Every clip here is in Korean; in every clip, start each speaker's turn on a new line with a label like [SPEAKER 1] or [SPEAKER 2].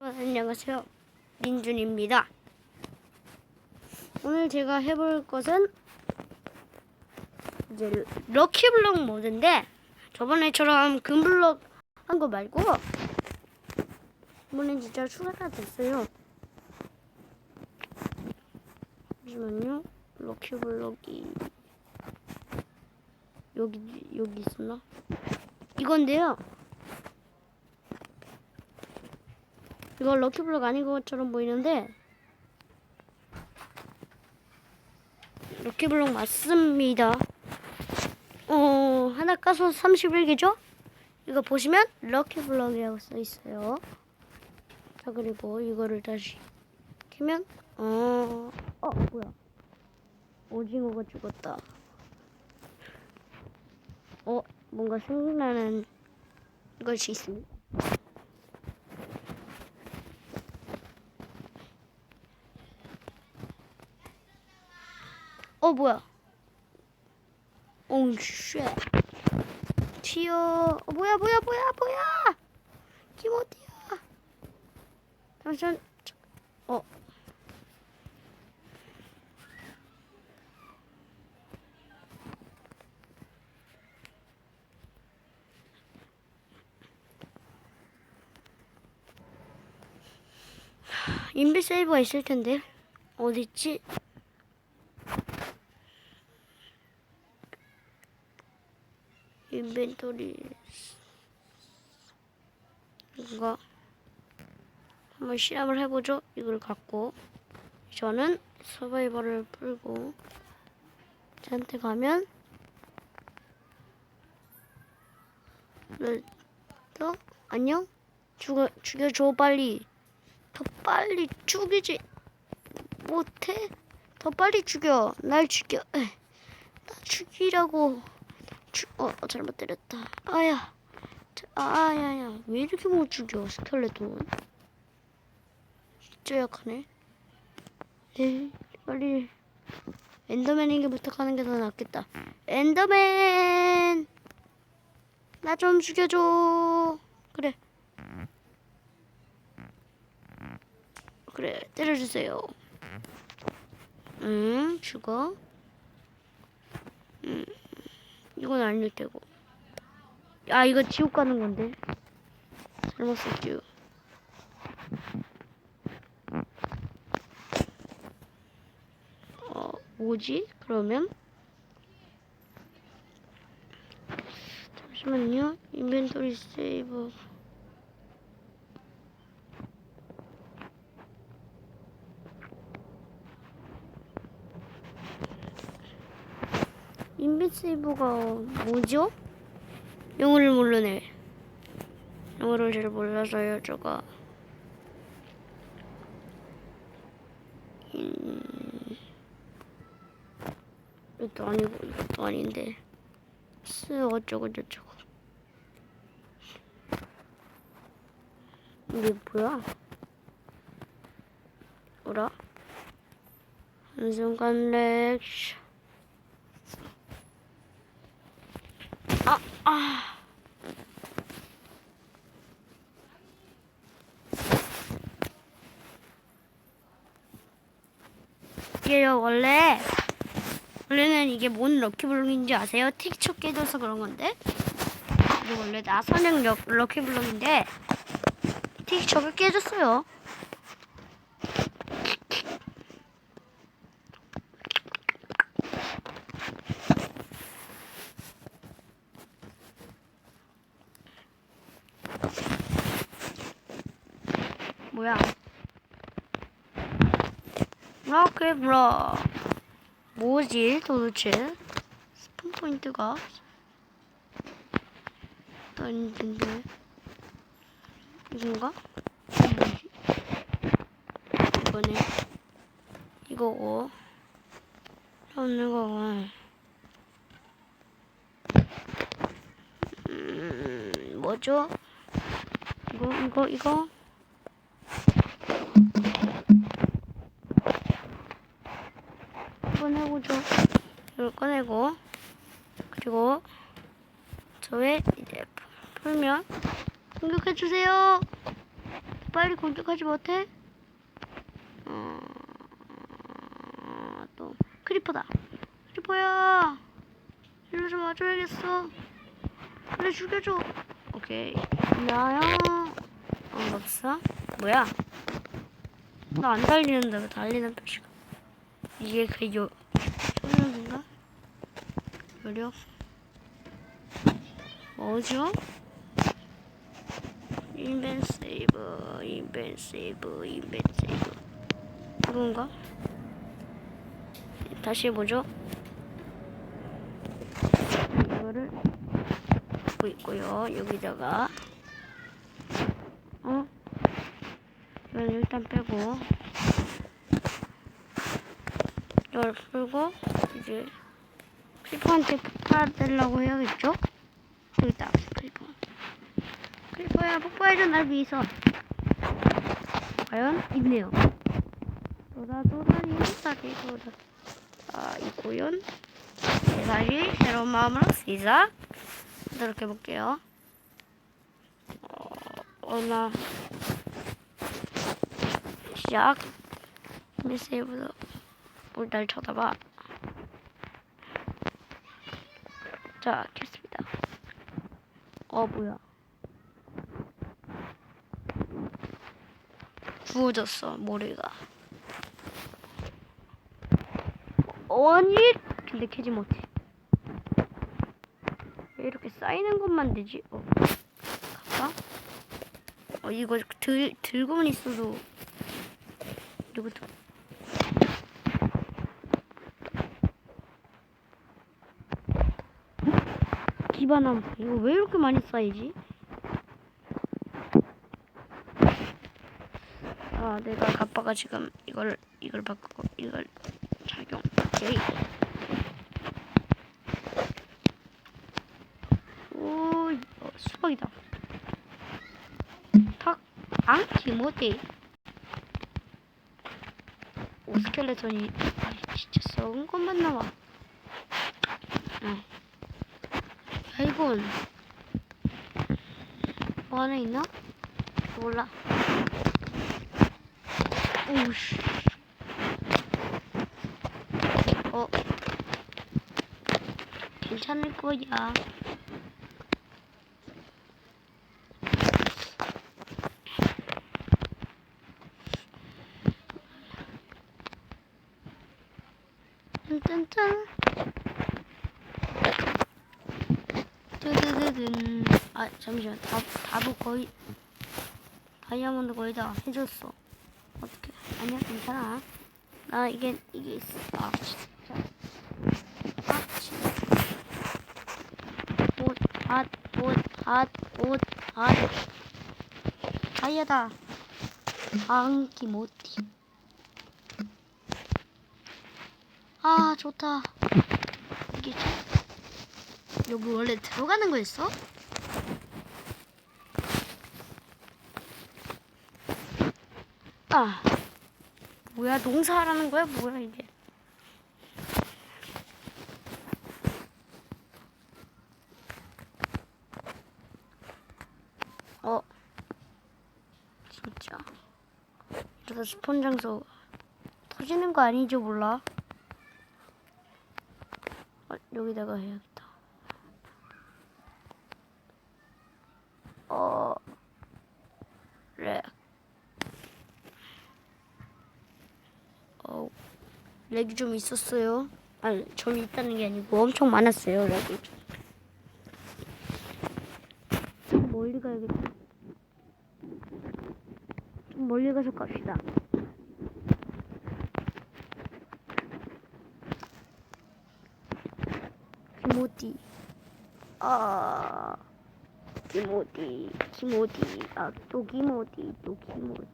[SPEAKER 1] 안녕하세요. 민준입니다. 오늘 제가 해볼 것은 이제 럭키블럭 모드인데 저번에처럼 금블럭 한 거 말고 이번엔 진짜 추가가 됐어요. 잠시만요. 럭키블럭이 여기 여기 있었나? 이건데요. 이거 럭키블럭 아닌 것처럼 보이는데 럭키블럭 맞습니다. 어 하나 까서 31개죠? 이거 보시면 럭키블럭이라고 써 있어요. 자 그리고 이거를 다시 키면 어, 어 뭐야? 오징어가 죽었다. 어 뭔가 생각나는 것이 있습니다. 어 뭐야? 오 쉣. 튀어. 어, 뭐야 뭐야 뭐야 뭐야? 김어디야. 잠시만. 저- 어. 인비 세이버가 있을 텐데 어디 있지? 인벤토리 이거 한번 실험을 해보죠. 이걸 갖고 저는 서바이벌을 풀고 저한테 가면 너 안녕? 죽어 죽여줘 빨리. 더 빨리 죽이지 못해. 더 빨리 죽여. 날 죽여. 나 죽이라고 죽, 어, 어, 잘못 때렸다. 아야. 자, 아야야. 왜 이렇게 못 죽여, 스켈레톤. 진짜 약하네. 에이, 빨리. 엔더맨에게 부탁하는 게 더 낫겠다. 엔더맨! 나 좀 죽여줘. 그래. 그래, 때려주세요. 응, 죽어. 음. 이건 아닐 테고. 아, 이거 지옥 가는 건데. 잘못 썼죠. 어, 뭐지? 그러면? 잠시만요. 인벤토리 세이브. 세이브가 뭐죠? 영어를 모르네. 영어를 잘 몰라서요, 저가. 음, 이것도 아니고, 이것도 아닌데. 스 어쩌고 저쩌고. 이게 뭐야? 뭐라? 한순간 렉션. 아, 아. 이게요, 원래, 원래는 이게 뭔 럭키블록인지 아세요? 틱촉 깨져서 그런 건데? 이게 원래 나선형 럭, 럭키블록인데, 틱촉을 깨졌어요. 뭐야? 럭키블록. 뭐지 도대체? 스폰 포인트가 아닌데 이건가? 이거네 이거고 없는 거고 음 뭐죠? 이거 이거 이거 꺼내보죠. 이걸 꺼내고 그리고 저의 이제 풀면 공격해 주세요. 빨리 공격하지 못해? 어, 또 크리퍼다. 크리퍼야, 일로 좀 와줘야겠어. 그래 죽여줘. 오케이. 어, 없어? 뭐야? 나 안 달리는데 왜 달리는 표시가? 이게 그 요? 효력? 뭐죠? 인벤 세이브, 인벤 세이브, 인벤 세이브. 이건가? 다시 해보죠. 이거를 갖고 있고요. 여기다가 어? 이건 일단 빼고 이걸 풀고 이제 크리퍼한테 폭발하려고 해야겠죠? 여기 있다 크리퍼. 크리퍼야 폭발해줘 날 위해서. 과연 있네요. 돌아 돌아리 다리 돌아 아 있고요 네, 다시 새로운 마음으로 시작. 이렇게 해볼게요. 어, 어나 시작. 메시브도 뭘날 쳐다봐 자 켰습니다. 어 뭐야? 구워졌어 머리가. 어, 아니 근데 캐지 못해. 왜 이렇게 쌓이는 것만 되지? 어 갈까? 어 이거 들 들고만 있어도 이거도 기반함. 이거 왜 이렇게 많이 쌓이지? 아 내가 가빠가 지금 이걸 이걸 바꾸고 이걸 착용. 오케이. 오 어, 수박이다. 탁 안키 못해 오 스켈레톤이 아, 진짜 썩은 것만 나와. 어. 야 이건 뭐 하나 있나? 몰라. 오우씨. 어? 괜찮을 거야 뜨드드든 아 잠시만. 다, 답도 거의 다이아몬드 거의 다 해줬어. 어떻게 아니야 괜찮아. 나 이게 이게 있어. 아 진짜. 아 진짜. 옷핫 옷 핫 옷 핫. 다이아다. 안기 모티. 아 좋다. 이게 좋- 여기 원래 들어가는 거였어? 아 뭐야 농사하라는 거야? 뭐야 이게? 어? 진짜? 이러다 스폰 장소 터지는 거 아니죠 몰라. 어, 여기다가 해야겠다 어 렉. 어, 렉이 좀 있었어요. 아니, 좀 있다는 게 아니고 엄청 많았어요, 렉이. 좀 멀리 가야겠다. 좀 멀리 가서 갑시다. 기모디. 아, 기모디, 기모디. 아, 또 기모디, 또 기모디.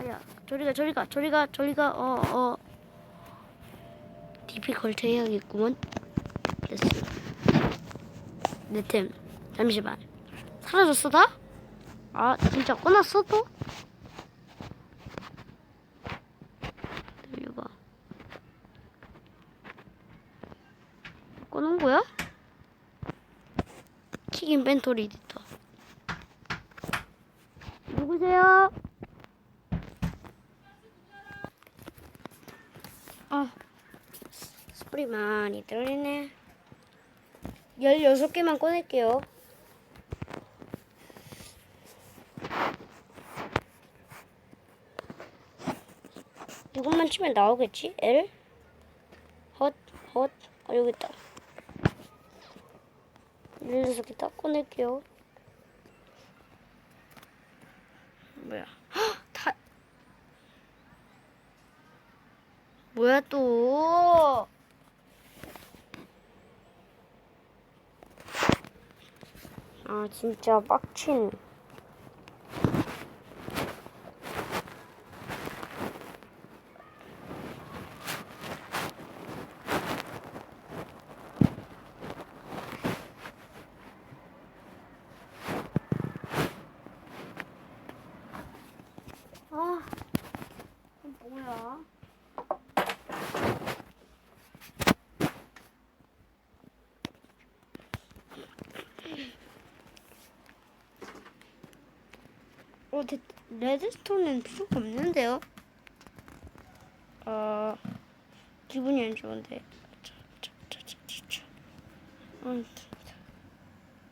[SPEAKER 1] 아야, 저리가, 저리가, 저리가, 저리가, 어, 어. DP 걸쳐 해야겠구먼. 됐어. 내 템. 잠시만. 사라졌어, 다? 아, 진짜 꺼놨어, 또? 들려봐. 꺼놓은 거야? 킥 인 벤토리 에디터. 이거 누구세요? 많이 들리네. 16개만 꺼낼게요. 이것만 치면 나오겠지? L? 헛, 헛. 아, 여기 있다. 16개 딱 꺼낼게요. 뭐야? 헉, 다. 뭐야 또? 아 진짜 빡친. 어, 데, 레드스톤은 필요가 없는데요? 어, 기분이 안 좋은데.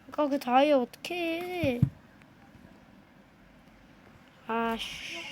[SPEAKER 1] 아까 그 다이아 어떻게 해? 아씨.